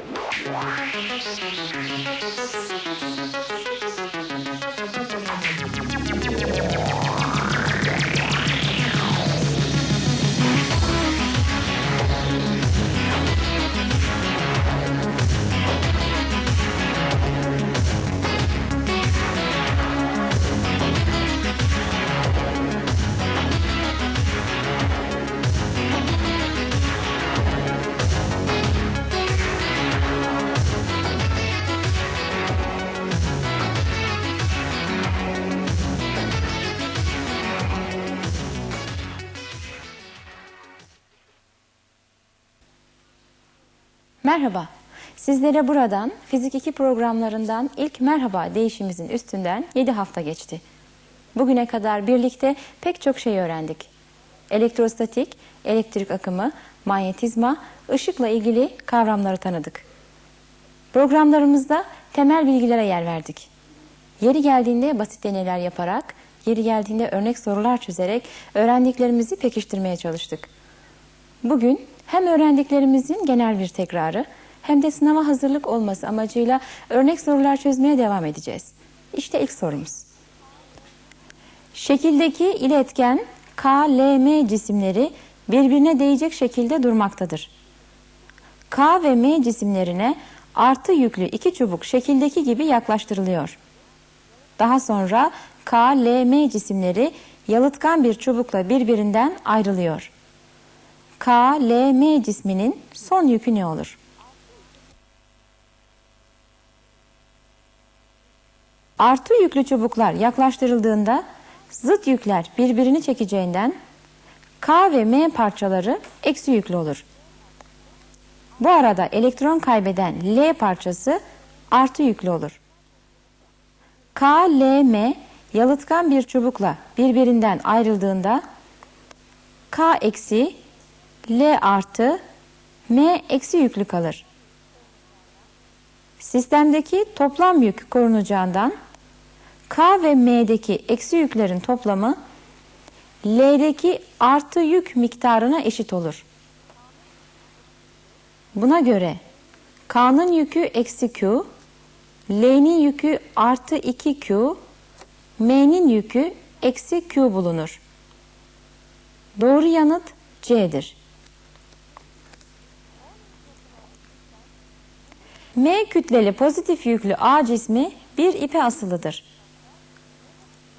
Thank you. Merhaba. Sizlere buradan Fizik 2 programlarından ilk merhaba değişimizin üstünden 7 hafta geçti. Bugüne kadar birlikte pek çok şey öğrendik. Elektrostatik, elektrik akımı, manyetizma, ışıkla ilgili kavramları tanıdık. Programlarımızda temel bilgilere yer verdik. Yeri geldiğinde basit deneyler yaparak, yeri geldiğinde örnek sorular çözerek öğrendiklerimizi pekiştirmeye çalıştık. Bugün hem öğrendiklerimizin genel bir tekrarı hem de sınava hazırlık olması amacıyla örnek sorular çözmeye devam edeceğiz. İşte ilk sorumuz. Şekildeki iletken K, L, M cisimleri birbirine değecek şekilde durmaktadır. K ve M cisimlerine artı yüklü iki çubuk şekildeki gibi yaklaştırılıyor. Daha sonra K, L, M cisimleri yalıtkan bir çubukla birbirinden ayrılıyor. K, L, M cisminin son yükü ne olur? Artı yüklü çubuklar yaklaştırıldığında zıt yükler birbirini çekeceğinden K ve M parçaları eksi yüklü olur. Bu arada elektron kaybeden L parçası artı yüklü olur. K, L, M yalıtkan bir çubukla birbirinden ayrıldığında K eksi L artı M eksi yüklü kalır. Sistemdeki toplam yük korunacağından K ve M'deki eksi yüklerin toplamı L'deki artı yük miktarına eşit olur. Buna göre K'nın yükü eksi Q, L'nin yükü artı 2Q, M'nin yükü eksi Q bulunur. Doğru yanıt C'dir. M kütleli pozitif yüklü A cismi bir ipe asılıdır.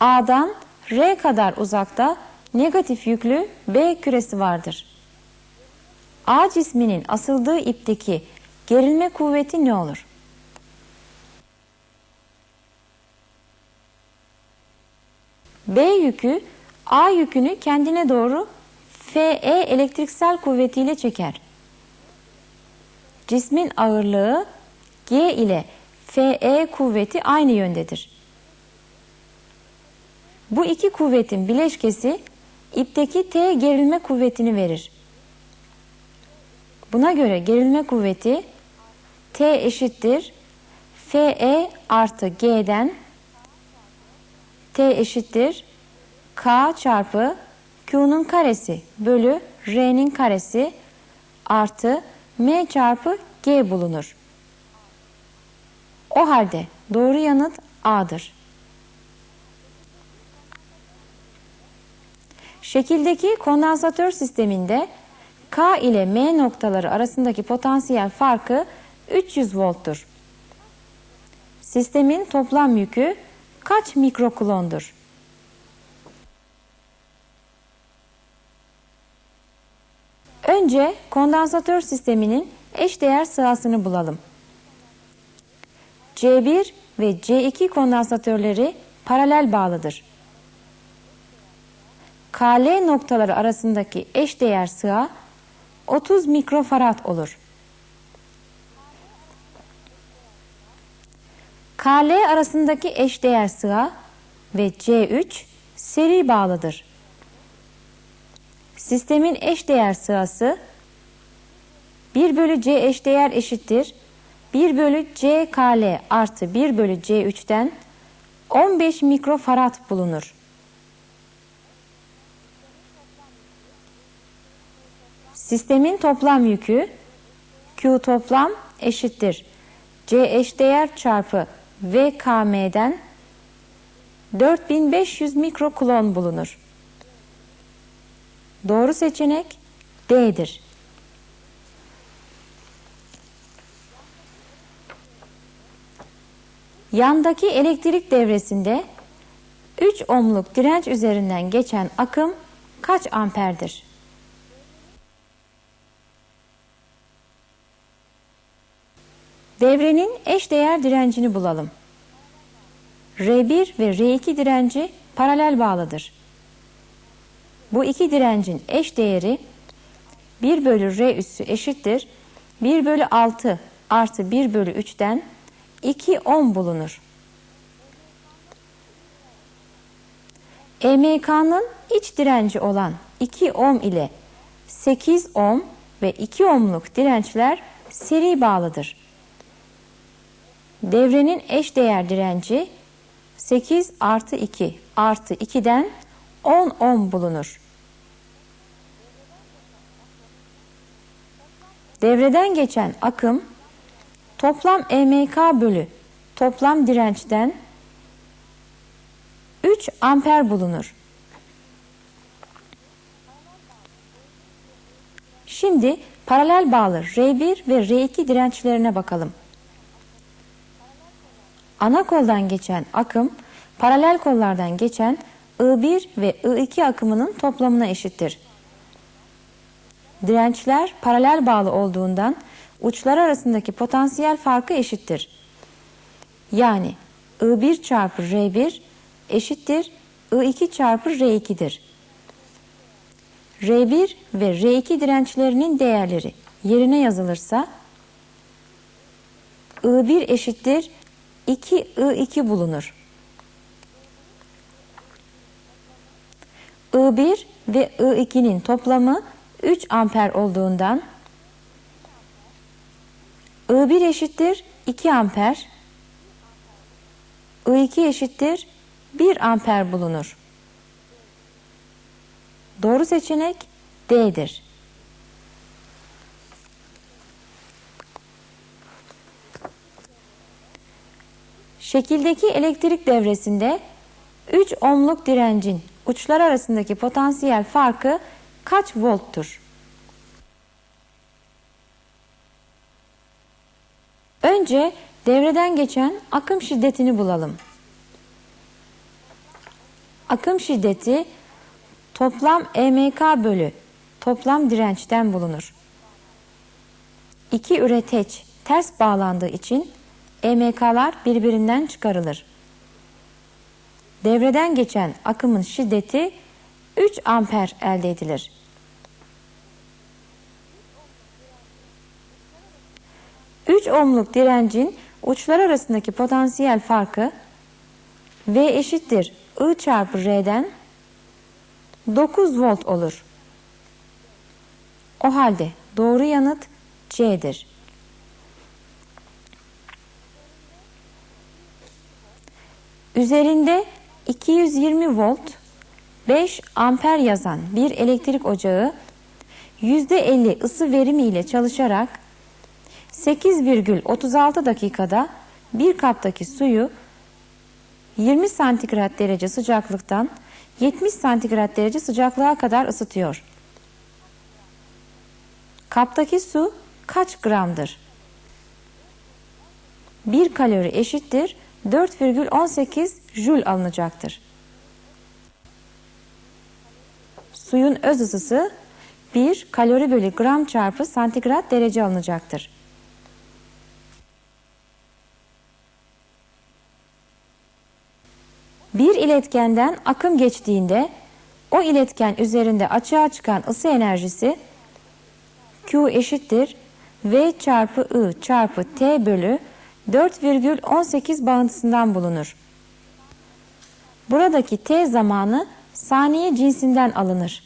A'dan R kadar uzakta negatif yüklü B küresi vardır. A cisminin asıldığı ipteki gerilme kuvveti ne olur? B yükü A yükünü kendine doğru FE elektriksel kuvvetiyle çeker. Cismin ağırlığı G ile FE kuvveti aynı yöndedir. Bu iki kuvvetin bileşkesi ipteki T gerilme kuvvetini verir. Buna göre gerilme kuvveti T eşittir FE artı G'den T eşittir K çarpı Q'nun karesi bölü R'nin karesi artı M çarpı G bulunur. O halde doğru yanıt A'dır. Şekildeki kondansatör sisteminde K ile M noktaları arasındaki potansiyel farkı 300 volttur. Sistemin toplam yükü kaç mikrokulondur? Önce kondansatör sisteminin eşdeğer sırasını bulalım. C1 ve C2 kondansatörleri paralel bağlıdır. KL noktaları arasındaki eşdeğer sığa 30 mikrofarad olur. KL arasındaki eşdeğer sığa ve C3 seri bağlıdır. Sistemin eşdeğer sırası 1 bölü C eşdeğer eşittir 1 bölü C KL artı 1 bölü C3'ten 15 mikrofarad bulunur. Sistemin toplam yükü Q toplam eşittir. C eşdeğer çarpı VKM'den 4500 mikrokulon bulunur. Doğru seçenek D'dir. Yandaki elektrik devresinde 3 ohmluk direnç üzerinden geçen akım kaç amperdir? Devrenin eşdeğer direncini bulalım. R1 ve R2 direnci paralel bağlıdır. Bu iki direncin eş değeri 1 bölü R üssü eşittir. 1 bölü 6 artı 1 bölü 3'ten 2 ohm bulunur. EMK'nın iç direnci olan 2 ohm ile 8 ohm ve 2 ohmluk dirençler seri bağlıdır. Devrenin eş değer direnci 8 artı 2 artı 2'den 10 ohm bulunur. Devreden geçen akım toplam EMK bölü toplam dirençten 3 amper bulunur. Şimdi paralel bağlı R1 ve R2 dirençlerine bakalım. Ana koldan geçen akım paralel kollardan geçen I1 ve I2 akımının toplamına eşittir. Dirençler paralel bağlı olduğundan uçlar arasındaki potansiyel farkı eşittir. Yani I1 çarpı R1 eşittir I2 çarpı R2'dir. R1 ve R2 dirençlerinin değerleri yerine yazılırsa I1 eşittir 2 I2 bulunur. I1 ve I2'nin toplamı 3 amper olduğundan I1 eşittir 2 amper, I2 eşittir 1 amper bulunur. Doğru seçenek D'dir. Şekildeki elektrik devresinde 3 ohmluk direncin uçlar arasındaki potansiyel farkı kaç volttur? Önce devreden geçen akım şiddetini bulalım. Akım şiddeti toplam EMK bölü toplam dirençten bulunur. İki üreteç ters bağlandığı için EMK'lar birbirinden çıkarılır. Devreden geçen akımın şiddeti 3 amper elde edilir. Üç ohmluk direncin uçlar arasındaki potansiyel farkı V eşittir I çarpı R'den 9 volt olur. O halde doğru yanıt C'dir. Üzerinde 220 volt 5 amper yazan bir elektrik ocağı %50 ısı verimiyle çalışarak 8,36 dakikada bir kaptaki suyu 20 santigrat derece sıcaklıktan 70 santigrat derece sıcaklığa kadar ısıtıyor. Kaptaki su kaç gramdır? 1 kalori eşittir 4,18 jül alınacaktır. Suyun öz ısısı 1 kalori bölü gram çarpı santigrat derece alınacaktır. Bir iletkenden akım geçtiğinde o iletken üzerinde açığa çıkan ısı enerjisi Q eşittir V çarpı I çarpı T bölü 4,18 bağıntısından bulunur. Buradaki T zamanı saniye cinsinden alınır.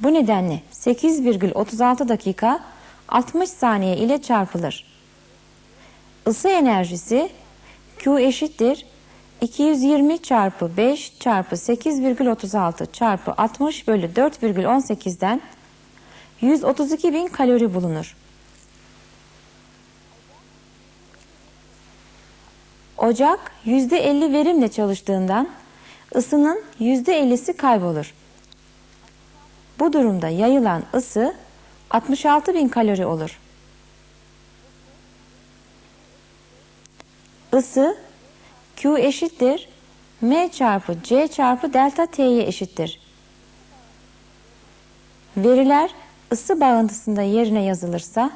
Bu nedenle 8,36 dakika 60 saniye ile çarpılır. Isı enerjisi Q eşittir 220 çarpı 5 çarpı 8,36 çarpı 60 bölü 4,18'den 132 bin kalori bulunur. Ocak %50 verimle çalıştığından ısının %50'si kaybolur. Bu durumda yayılan ısı 66 bin kalori olur. Isı Q eşittir M çarpı C çarpı delta T'ye eşittir. Veriler ısı bağıntısında yerine yazılırsa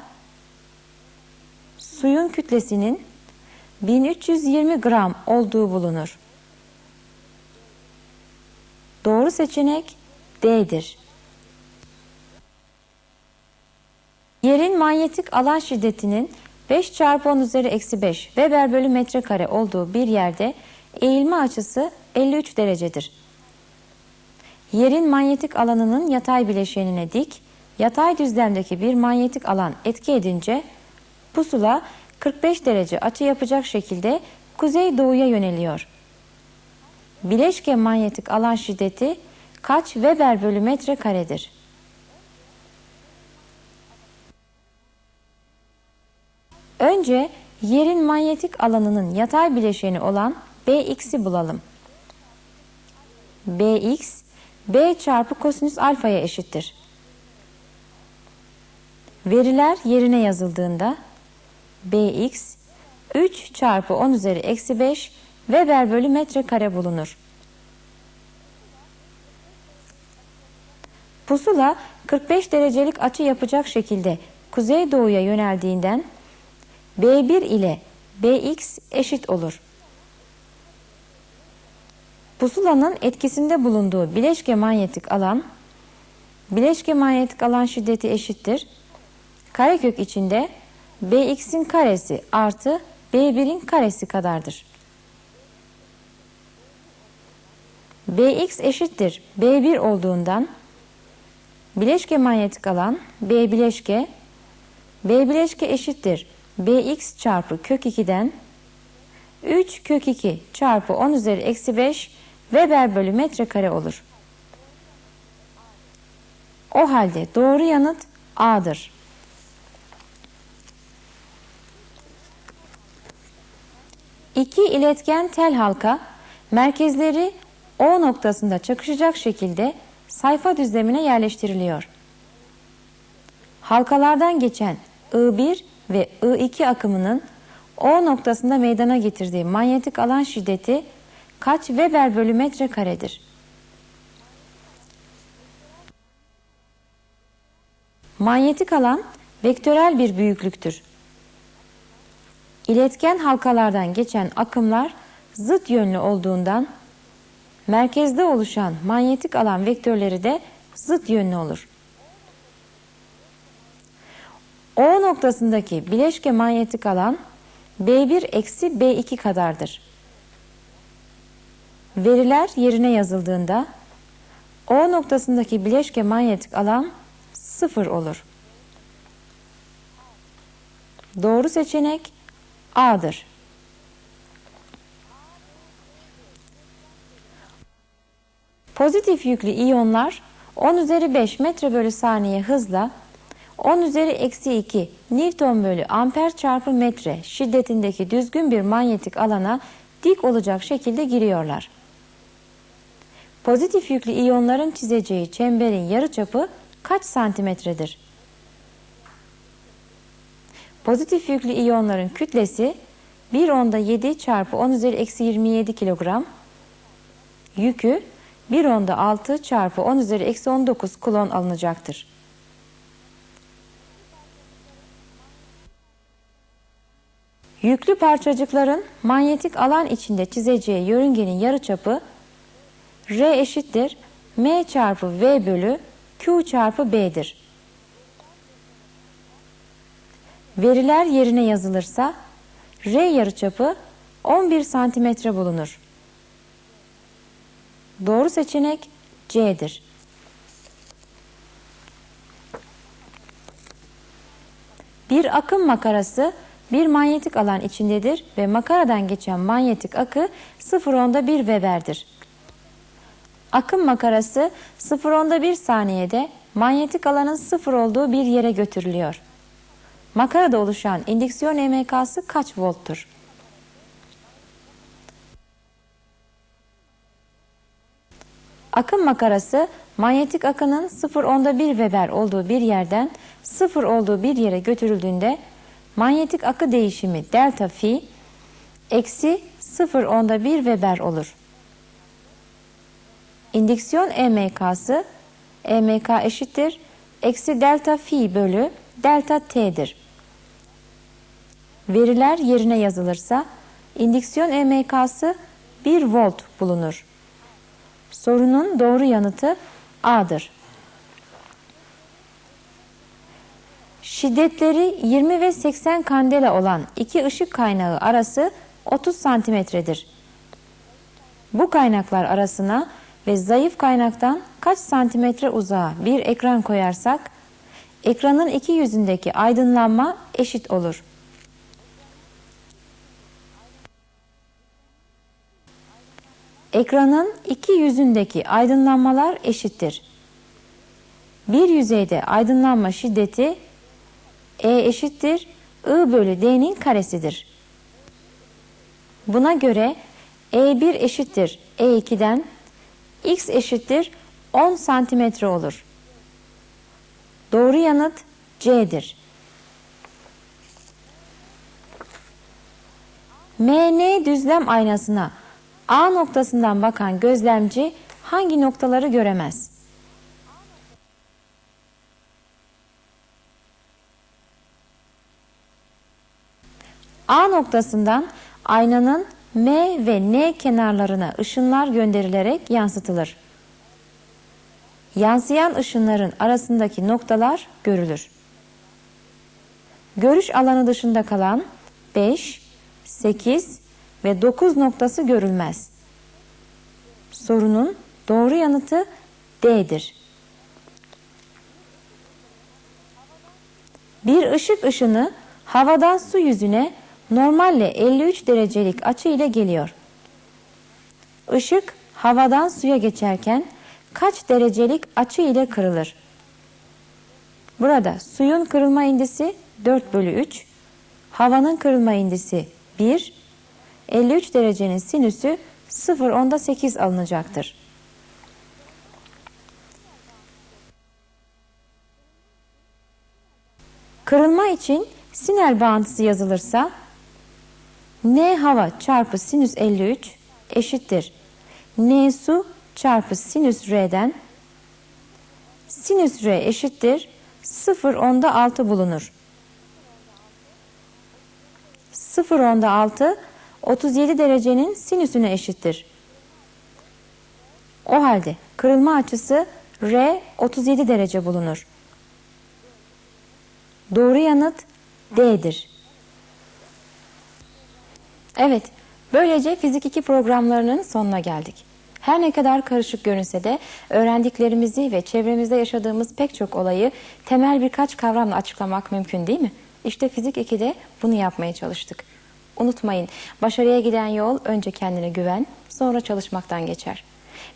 suyun kütlesinin 1320 gram olduğu bulunur. Doğru seçenek D'dir. Yerin manyetik alan şiddetinin 5 çarpı 10 üzeri eksi 5 Weber bölü metrekare olduğu bir yerde eğilme açısı 53 derecedir. Yerin manyetik alanının yatay bileşenine dik, yatay düzlemdeki bir manyetik alan etki edince pusula 45 derece açı yapacak şekilde kuzey doğuya yöneliyor. Bileşke manyetik alan şiddeti kaç Weber bölü metre karedir? Önce yerin manyetik alanının yatay bileşeni olan Bx'i bulalım. Bx, B çarpı kosinüs alfaya eşittir. Veriler yerine yazıldığında Bx 3 çarpı 10 üzeri eksi 5 Weber bölü metrekare bulunur. Pusula 45 derecelik açı yapacak şekilde kuzey doğuya yöneldiğinden B1 ile Bx eşit olur. Pusulanın etkisinde bulunduğu bileşke manyetik alan, bileşke manyetik alan şiddeti eşittir. Karekök içinde Bx'in karesi artı B1'in karesi kadardır. Bx eşittir B1 olduğundan bileşke manyetik alan B bileşke B bileşke eşittir Bx çarpı kök 2'den 3 kök 2 çarpı 10 üzeri eksi 5 Weber bölü metrekare olur. O halde doğru yanıt A'dır. İki iletken tel halka merkezleri O noktasında çakışacak şekilde sayfa düzlemine yerleştiriliyor. Halkalardan geçen I1 ve I2 akımının O noktasında meydana getirdiği manyetik alan şiddeti kaç Weber bölü metre karedir? Manyetik alan vektörel bir büyüklüktür. İletken halkalardan geçen akımlar zıt yönlü olduğundan merkezde oluşan manyetik alan vektörleri de zıt yönlü olur. O noktasındaki bileşke manyetik alan B1 eksi B2 kadardır. Veriler yerine yazıldığında O noktasındaki bileşke manyetik alan sıfır olur. Doğru seçenek A'dır. Pozitif yüklü iyonlar 10 üzeri 5 metre bölü saniye hızla 10 üzeri eksi 2 Newton bölü amper çarpı metre şiddetindeki düzgün bir manyetik alana dik olacak şekilde giriyorlar. Pozitif yüklü iyonların çizeceği çemberin yarıçapı kaç santimetredir? Pozitif yüklü iyonların kütlesi 1 onda 7 çarpı 10 üzeri eksi 27 kilogram. Yükü 1 onda 6 çarpı 10 üzeri eksi 19 kulon alınacaktır. Yüklü parçacıkların manyetik alan içinde çizeceği yörüngenin yarıçapı R eşittir M çarpı V bölü Q çarpı B'dir. Veriler yerine yazılırsa R yarıçapı 11 santimetre bulunur. Doğru seçenek C'dir. Bir akım makarası bir manyetik alan içindedir ve makaradan geçen manyetik akı 0.1 Weber'dir. Akım makarası 0.1 saniyede manyetik alanın sıfır olduğu bir yere götürülüyor. Makarada oluşan indüksiyon EMK'sı kaç volttur? Akım makarası manyetik akının 0.1 Weber olduğu bir yerden 0 olduğu bir yere götürüldüğünde manyetik akı değişimi delta fi eksi 0 onda 1 Weber olur. İndüksiyon EMK'sı EMK eşittir eksi delta fi bölü delta t'dir. Veriler yerine yazılırsa indüksiyon EMK'sı 1 volt bulunur. Sorunun doğru yanıtı A'dır. Şiddetleri 20 ve 80 kandela olan iki ışık kaynağı arası 30 santimetredir. Bu kaynaklar arasına ve zayıf kaynaktan kaç santimetre uzağa bir ekran koyarsak, ekranın iki yüzündeki aydınlanma eşit olur. Ekranın iki yüzündeki aydınlanmalar eşittir. Bir yüzeyde aydınlanma şiddeti E eşittir I bölü D'nin karesidir. Buna göre E1 eşittir E2'den X eşittir 10 santimetre olur. Doğru yanıt C'dir. MN düzlem aynasına A noktasından bakan gözlemci hangi noktaları göremez? A noktasından aynanın M ve N kenarlarına ışınlar gönderilerek yansıtılır. Yansıyan ışınların arasındaki noktalar görülür. Görüş alanı dışında kalan 5, 8 ve 9 noktası görülmez. Sorunun doğru yanıtı D'dir. Bir ışık ışını havadan su yüzüne normalle 53 derecelik açı ile geliyor. Işık havadan suya geçerken kaç derecelik açı ile kırılır? Burada suyun kırılma indisi 4 bölü 3, havanın kırılma indisi 1, 53 derecenin sinüsü 0 onda 8 alınacaktır. Kırılma için sinel bağıntısı yazılırsa N hava çarpı sinüs 53 eşittir. N su çarpı sinüs R'den sinüs R eşittir 0 onda 6 bulunur. 0 onda 6 37 derecenin sinüsüne eşittir. O halde kırılma açısı R 37 derece bulunur. Doğru yanıt D'dir. Evet, böylece Fizik 2 programlarının sonuna geldik. Her ne kadar karışık görünse de öğrendiklerimizi ve çevremizde yaşadığımız pek çok olayı temel birkaç kavramla açıklamak mümkün değil mi? İşte Fizik 2'de bunu yapmaya çalıştık. Unutmayın, başarıya giden yol önce kendine güven, sonra çalışmaktan geçer.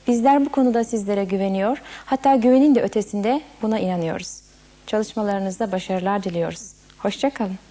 Bizler bu konuda sizlere güveniyor, hatta güvenin de ötesinde buna inanıyoruz. Çalışmalarınızda başarılar diliyoruz. Hoşçakalın.